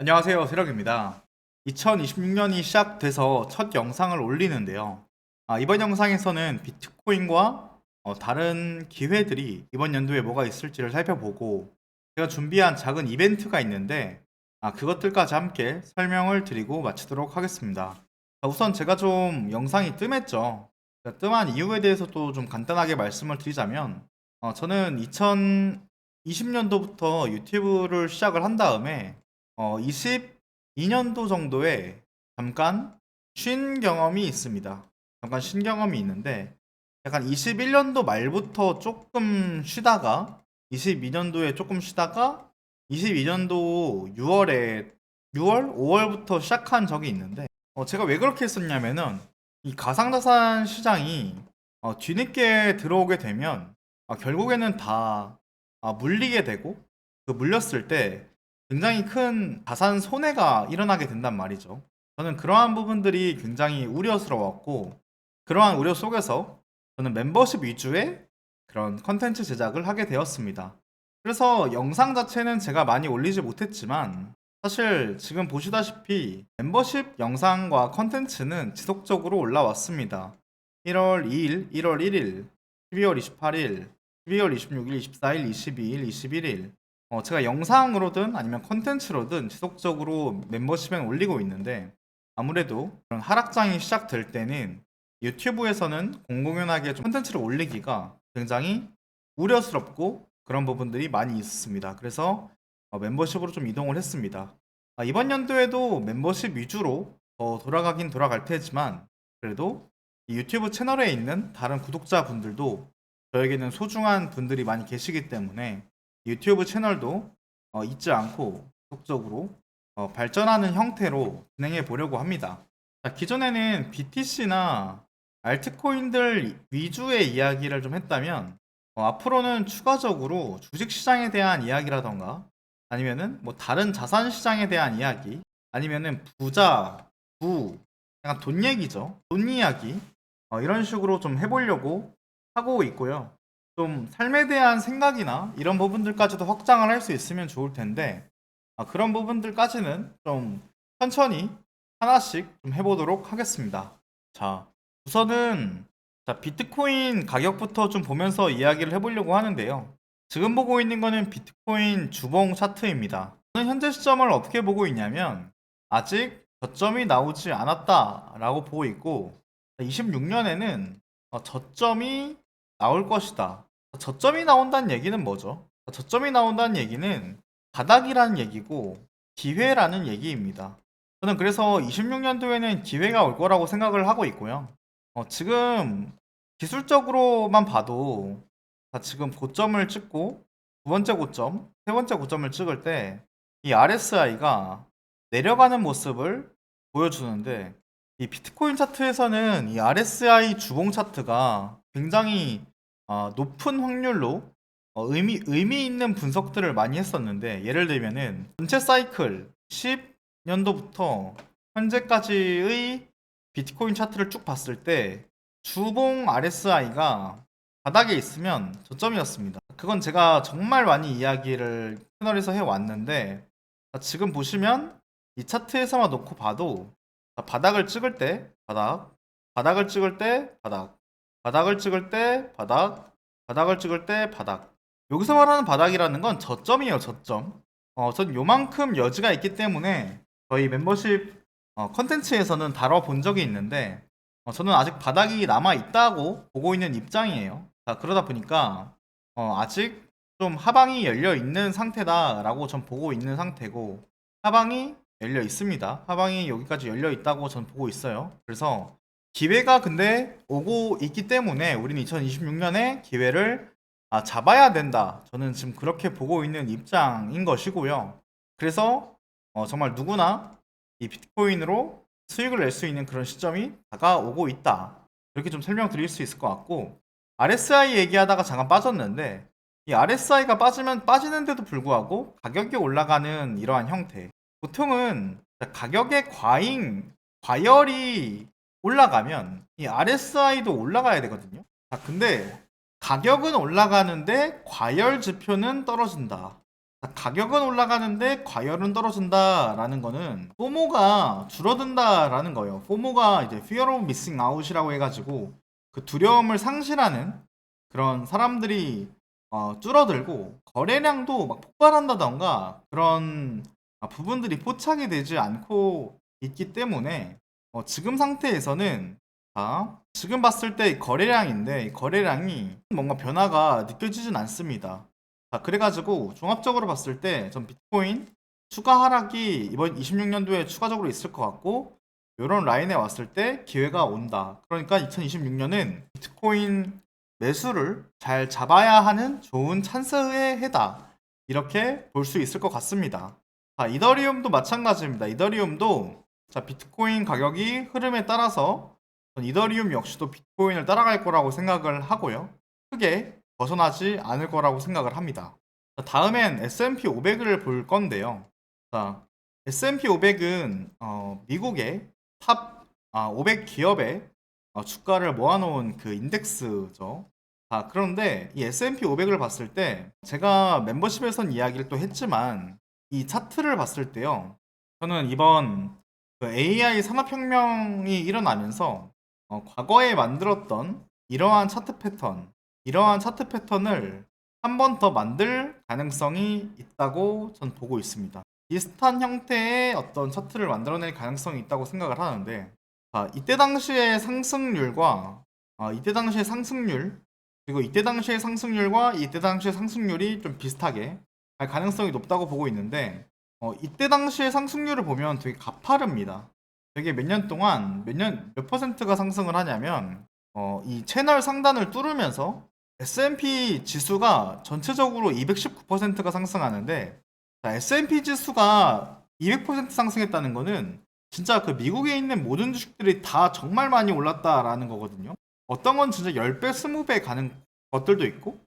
안녕하세요. 세력입니다. 2026년이 시작돼서 첫 영상을 올리는데요. 아, 이번 영상에서는 비트코인과 어, 다른 기회들이 이번 연도에 뭐가 있을지를 살펴보고 제가 준비한 작은 이벤트가 있는데 아, 그것들까지 함께 설명을 드리고 마치도록 하겠습니다. 자, 우선 제가 좀 영상이 뜸했죠. 자, 뜸한 이유에 대해서 또 좀 간단하게 말씀을 드리자면 어, 저는 2020년도부터 유튜브를 시작을 한 다음에 어, 22년도 정도에 잠깐 쉰 경험이 있습니다. 잠깐 쉰 경험이 있는데, 약간 21년도 말부터 조금 쉬다가, 22년도에 조금 쉬다가, 22년도 6월에, 6월? 5월부터 시작한 적이 있는데, 어, 제가 왜 그렇게 했었냐면은, 이 가상자산 시장이 어, 뒤늦게 들어오게 되면, 아, 결국에는 다 아, 물리게 되고, 그 물렸을 때, 굉장히 큰 자산 손해가 일어나게 된단 말이죠. 저는 그러한 부분들이 굉장히 우려스러웠고, 그러한 우려 속에서 저는 멤버십 위주의 그런 컨텐츠 제작을 하게 되었습니다. 그래서 영상 자체는 제가 많이 올리지 못했지만, 사실 지금 보시다시피 멤버십 영상과 컨텐츠는 지속적으로 올라왔습니다. 1월 2일, 1월 1일, 12월 28일, 12월 26일, 24일, 22일, 21일, 어, 제가 영상으로든 아니면 콘텐츠로든 지속적으로 멤버십에 올리고 있는데 아무래도 그런 하락장이 시작될 때는 유튜브에서는 공공연하게 좀 콘텐츠를 올리기가 굉장히 우려스럽고 그런 부분들이 많이 있었습니다. 그래서 어, 멤버십으로 좀 이동을 했습니다. 아, 이번 연도에도 멤버십 위주로 더 돌아가긴 돌아갈 테지만 그래도 이 유튜브 채널에 있는 다른 구독자분들도 저에게는 소중한 분들이 많이 계시기 때문에 유튜브 채널도 어, 잊지 않고 지속적으로 어, 발전하는 형태로 진행해 보려고 합니다. 자, 기존에는 BTC나 알트코인들 위주의 이야기를 좀 했다면 어, 앞으로는 추가적으로 주식 시장에 대한 이야기라던가 아니면은 뭐 다른 자산 시장에 대한 이야기 아니면은 부자, 부, 약간 돈 얘기죠. 돈 이야기 어, 이런 식으로 좀 해보려고 하고 있고요. 좀 삶에 대한 생각이나 이런 부분들까지도 확장을 할 수 있으면 좋을 텐데 아, 그런 부분들까지는 좀 천천히 하나씩 좀 해보도록 하겠습니다. 자, 우선은 자, 비트코인 가격부터 좀 보면서 이야기를 해보려고 하는데요. 지금 보고 있는 거는 비트코인 주봉 차트입니다. 현재 시점을 어떻게 보고 있냐면 아직 저점이 나오지 않았다라고 보고 있고 26년에는 어, 저점이 나올 것이다. 저점이 나온다는 얘기는 뭐죠? 저점이 나온다는 얘기는 바닥이라는 얘기고 기회라는 얘기입니다. 저는 그래서 26년도에는 기회가 올 거라고 생각을 하고 있고요. 어, 지금 기술적으로만 봐도 자, 지금 고점을 찍고 두 번째 고점, 세 번째 고점을 찍을 때 이 RSI가 내려가는 모습을 보여주는데 이 비트코인 차트에서는 이 RSI 주봉 차트가 굉장히 어, 높은 확률로 어, 의미, 의미 있는 분석들을 많이 했었는데 예를 들면은 전체 사이클 10년도부터 현재까지의 비트코인 차트를 쭉 봤을 때 주봉 RSI가 바닥에 있으면 저점이었습니다. 그건 제가 정말 많이 이야기를 채널에서 해왔는데 지금 보시면 이 차트에서만 놓고 봐도 바닥을 찍을 때 바닥, 바닥을 찍을 때 바닥, 바닥을 찍을 때 바닥, 바닥을 찍을 때 바닥. 여기서 말하는 바닥이라는 건 저점이에요, 저점. 어, 전 요만큼 여지가 있기 때문에 저희 멤버십 어, 컨텐츠에서는 다뤄본 적이 있는데 어, 저는 아직 바닥이 남아 있다고 보고 있는 입장이에요. 자, 그러다 보니까 어, 아직 좀 하방이 열려 있는 상태다라고 전 보고 있는 상태고 하방이 열려 있습니다. 하방이 여기까지 열려 있다고 전 보고 있어요. 그래서 기회가 근데 오고 있기 때문에 우리는 2026년에 기회를 아, 잡아야 된다. 저는 지금 그렇게 보고 있는 입장인 것이고요. 그래서 어, 정말 누구나 이 비트코인으로 수익을 낼 수 있는 그런 시점이 다가오고 있다. 이렇게 좀 설명드릴 수 있을 것 같고 RSI 얘기하다가 잠깐 빠졌는데 이 RSI가 빠지면 빠지는데도 불구하고 가격이 올라가는 이러한 형태. 보통은 가격의 과잉, 과열이 올라가면 이 RSI도 올라가야 되거든요. 자, 근데 가격은 올라가는데 과열 지표는 떨어진다. 가격은 올라가는데 과열은 떨어진다라는 거는 포모가 줄어든다라는 거예요. 포모가 이제 fear of missing out이라고 해가지고 그 두려움을 상실하는 그런 사람들이 어, 줄어들고 거래량도 막 폭발한다던가 그런 아, 부분들이 포착이 되지 않고 있기 때문에 어, 지금 상태에서는 자, 지금 봤을 때 거래량인데 이 거래량이 뭔가 변화가 느껴지진 않습니다. 자, 그래가지고 종합적으로 봤을 때 전 비트코인 추가 하락이 이번 26년도에 추가적으로 있을 것 같고 이런 라인에 왔을 때 기회가 온다. 그러니까 2026년은 비트코인 매수를 잘 잡아야 하는 좋은 찬스의 해다. 이렇게 볼 수 있을 것 같습니다. 자, 이더리움도 마찬가지입니다. 이더리움도 자, 비트코인 가격이 흐름에 따라서 전 이더리움 역시도 비트코인을 따라갈 거라고 생각을 하고요. 크게 벗어나지 않을 거라고 생각을 합니다. 자, 다음엔 S&P 500을 볼 건데요. 자, S&P 500은 어, 미국의 탑 아, 500 기업의 어, 주가를 모아놓은 그 인덱스죠. 아, 그런데 이 S&P 500을 봤을 때 제가 멤버십에선 이야기를 또 했지만 이 차트를 봤을 때요. 저는 이번 그 AI 산업혁명이 일어나면서 어, 과거에 만들었던 이러한 차트 패턴, 이러한 차트 패턴을 한 번 더 만들 가능성이 있다고 전 보고 있습니다. 비슷한 형태의 어떤 차트를 만들어낼 가능성이 있다고 생각을 하는데, 아, 이때 당시의 상승률과 아, 이때 당시의 상승률 그리고 이때 당시의 상승률과 이때 당시의 상승률이 좀 비슷하게 갈 가능성이 높다고 보고 있는데, 어, 이때 당시의 상승률을 보면 되게 가파릅니다. 되게 몇 년 동안 몇 년 몇 퍼센트가 상승을 하냐면 어, 이 채널 상단을 뚫으면서 S&P 지수가 전체적으로 219%가 상승하는데 자, S&P 지수가 200% 상승했다는 거는 진짜 그 미국에 있는 모든 주식들이 다 정말 많이 올랐다라는 거거든요. 어떤 건 진짜 10배, 20배 가는 것들도 있고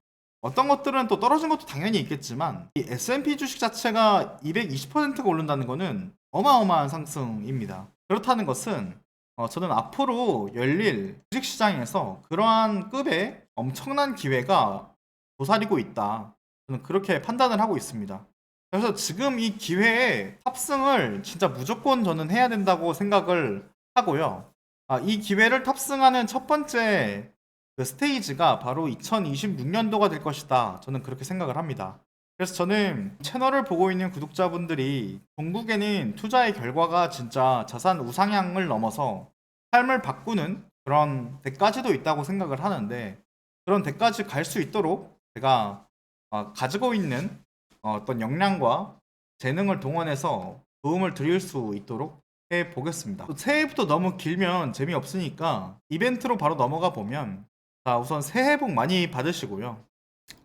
어떤 것들은 또 떨어진 것도 당연히 있겠지만 이 S&P 주식 자체가 220%가 오른다는 거는 어마어마한 상승입니다. 그렇다는 것은 어, 저는 앞으로 열릴 주식시장에서 그러한 급의 엄청난 기회가 도사리고 있다. 저는 그렇게 판단을 하고 있습니다. 그래서 지금 이 기회에 탑승을 진짜 무조건 저는 해야 된다고 생각을 하고요. 아, 이 기회를 탑승하는 첫 번째 그 스테이지가 바로 2026년도가 될 것이다. 저는 그렇게 생각을 합니다. 그래서 저는 채널을 보고 있는 구독자분들이 종국에는 투자의 결과가 진짜 자산 우상향을 넘어서 삶을 바꾸는 그런 데까지도 있다고 생각을 하는데 그런 데까지 갈 수 있도록 제가 어, 가지고 있는 어, 어떤 역량과 재능을 동원해서 도움을 드릴 수 있도록 해 보겠습니다. 새해부터 너무 길면 재미없으니까 이벤트로 바로 넘어가 보면 자 우선 새해 복 많이 받으시고요.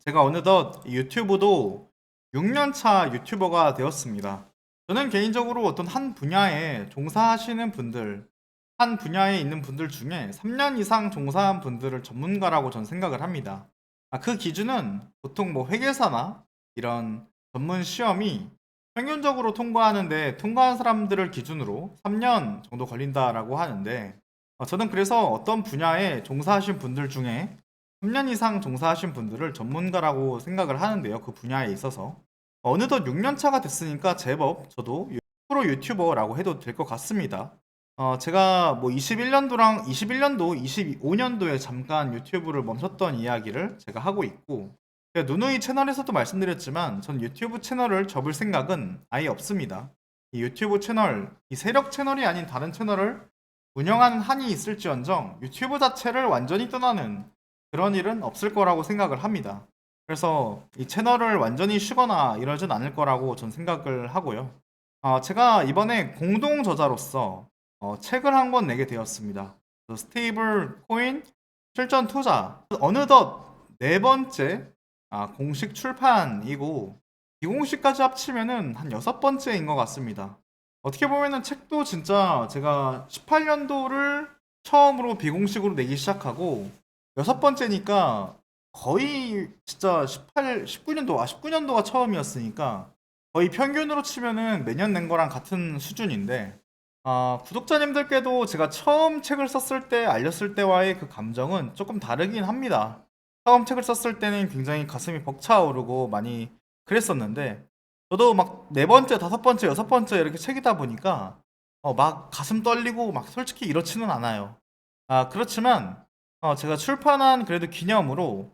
제가 어느덧 유튜브도 6년차 유튜버가 되었습니다. 저는 개인적으로 어떤 한 분야에 종사하시는 분들, 한 분야에 있는 분들 중에 3년 이상 종사한 분들을 전문가라고 전 생각을 합니다. 아, 그 기준은 보통 뭐 회계사나 이런 전문 시험이 평균적으로 통과하는데 통과한 사람들을 기준으로 3년 정도 걸린다라고 하는데 어, 저는 그래서 어떤 분야에 종사하신 분들 중에 3년 이상 종사하신 분들을 전문가라고 생각을 하는데요. 그 분야에 있어서. 어느덧 6년 차가 됐으니까 제법 저도 프로 유튜버라고 해도 될 것 같습니다. 어, 제가 뭐 21년도랑 21년도, 25년도에 잠깐 유튜브를 멈췄던 이야기를 제가 하고 있고, 누누이 채널에서도 말씀드렸지만, 전 유튜브 채널을 접을 생각은 아예 없습니다. 이 유튜브 채널, 이 세력 채널이 아닌 다른 채널을 운영하는 한이 있을지언정 유튜브 자체를 완전히 떠나는 그런 일은 없을 거라고 생각을 합니다. 그래서 이 채널을 완전히 쉬거나 이러진 않을 거라고 전 생각을 하고요. 어, 제가 이번에 공동 저자로서 어, 책을 한 권 내게 되었습니다. 스테이블 코인 실전 투자 어느덧 네 번째 아, 공식 출판이고 비공식까지 합치면은 한 여섯 번째인 것 같습니다. 어떻게 보면은 책도 진짜 제가 18년도를 처음으로 비공식으로 내기 시작하고 여섯 번째니까 거의 진짜 18, 19년도, 아 19년도가 처음이었으니까 거의 평균으로 치면은 매년 낸 거랑 같은 수준인데 아, 구독자님들께도 제가 처음 책을 썼을 때 알렸을 때와의 그 감정은 조금 다르긴 합니다. 처음 책을 썼을 때는 굉장히 가슴이 벅차오르고 많이 그랬었는데 저도 막 네 번째, 다섯 번째, 여섯 번째 이렇게 책이다 보니까 어, 막 가슴 떨리고 막 솔직히 이렇지는 않아요. 아, 그렇지만 어, 제가 출판한 그래도 기념으로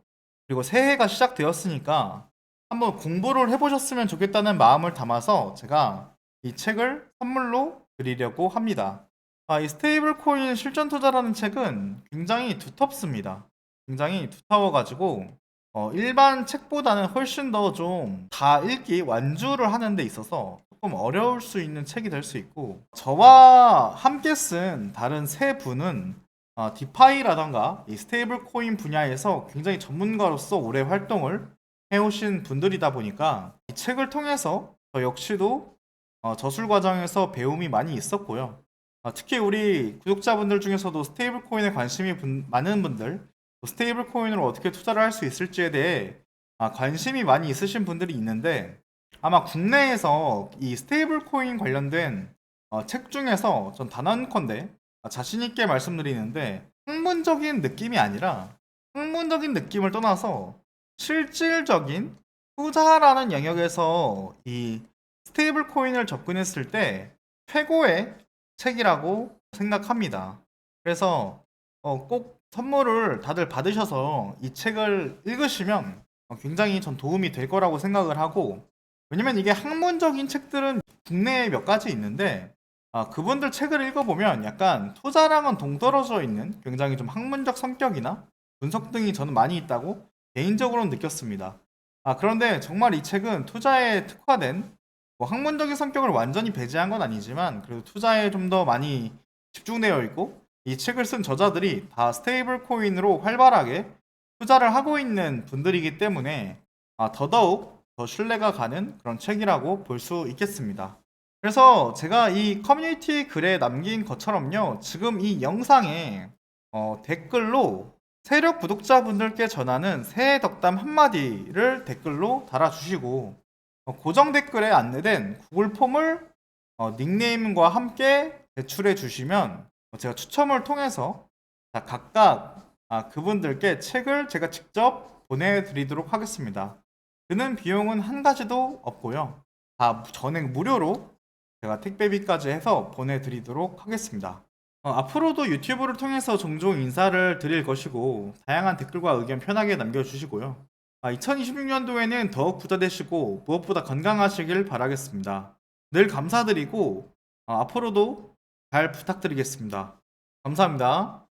그리고 새해가 시작되었으니까 한번 공부를 해보셨으면 좋겠다는 마음을 담아서 제가 이 책을 선물로 드리려고 합니다. 아, 이 스테이블 코인 실전 투자라는 책은 굉장히 두텁습니다. 굉장히 두터워가지고 어, 일반 책보다는 훨씬 더 좀 다 읽기 완주를 하는 데 있어서 조금 어려울 수 있는 책이 될 수 있고 저와 함께 쓴 다른 세 분은 어, 디파이라던가 이 스테이블 코인 분야에서 굉장히 전문가로서 오래 활동을 해오신 분들이다 보니까 이 책을 통해서 저 역시도 어, 저술 과정에서 배움이 많이 있었고요. 어, 특히 우리 구독자분들 중에서도 스테이블 코인에 관심이 분- 많은 분들, 또 스테이블 코인으로 어떻게 투자를 할 수 있을지에 대해 아, 관심이 많이 있으신 분들이 있는데 아마 국내에서 이 스테이블 코인 관련된 어, 책 중에서 전 단언컨대 아, 자신 있게 말씀드리는데 학문적인 느낌이 아니라 학문적인 느낌을 떠나서 실질적인 투자라는 영역에서 이 스테이블 코인을 접근했을 때 최고의 책이라고 생각합니다. 그래서 어, 꼭 선물을 다들 받으셔서 이 책을 읽으시면 어, 굉장히 전 도움이 될 거라고 생각을 하고 왜냐면 이게 학문적인 책들은 국내에 몇 가지 있는데 아, 그분들 책을 읽어보면 약간 투자랑은 동떨어져 있는 굉장히 좀 학문적 성격이나 분석 등이 저는 많이 있다고 개인적으로는 느꼈습니다. 아, 그런데 정말 이 책은 투자에 특화된 뭐 학문적인 성격을 완전히 배제한 건 아니지만 그래도 투자에 좀 더 많이 집중되어 있고 이 책을 쓴 저자들이 다 스테이블 코인으로 활발하게 투자를 하고 있는 분들이기 때문에 아, 더더욱 더 신뢰가 가는 그런 책이라고 볼 수 있겠습니다. 그래서 제가 이 커뮤니티 글에 남긴 것처럼요. 지금 이 영상에 어, 댓글로 세력 구독자분들께 전하는 새해 덕담 한마디를 댓글로 달아주시고 어, 고정 댓글에 안내된 구글 폼을 어, 닉네임과 함께 제출해 주시면 어, 제가 추첨을 통해서 자, 각각 아, 그분들께 책을 제가 직접 보내드리도록 하겠습니다. 드는 비용은 한 가지도 없고요. 다 전액 무료로 제가 택배비까지 해서 보내드리도록 하겠습니다. 어, 앞으로도 유튜브를 통해서 종종 인사를 드릴 것이고 다양한 댓글과 의견 편하게 남겨주시고요. 2026년도에는 더욱 부자 되시고 무엇보다 건강하시길 바라겠습니다. 늘 감사드리고 어, 앞으로도 잘 부탁드리겠습니다. 감사합니다.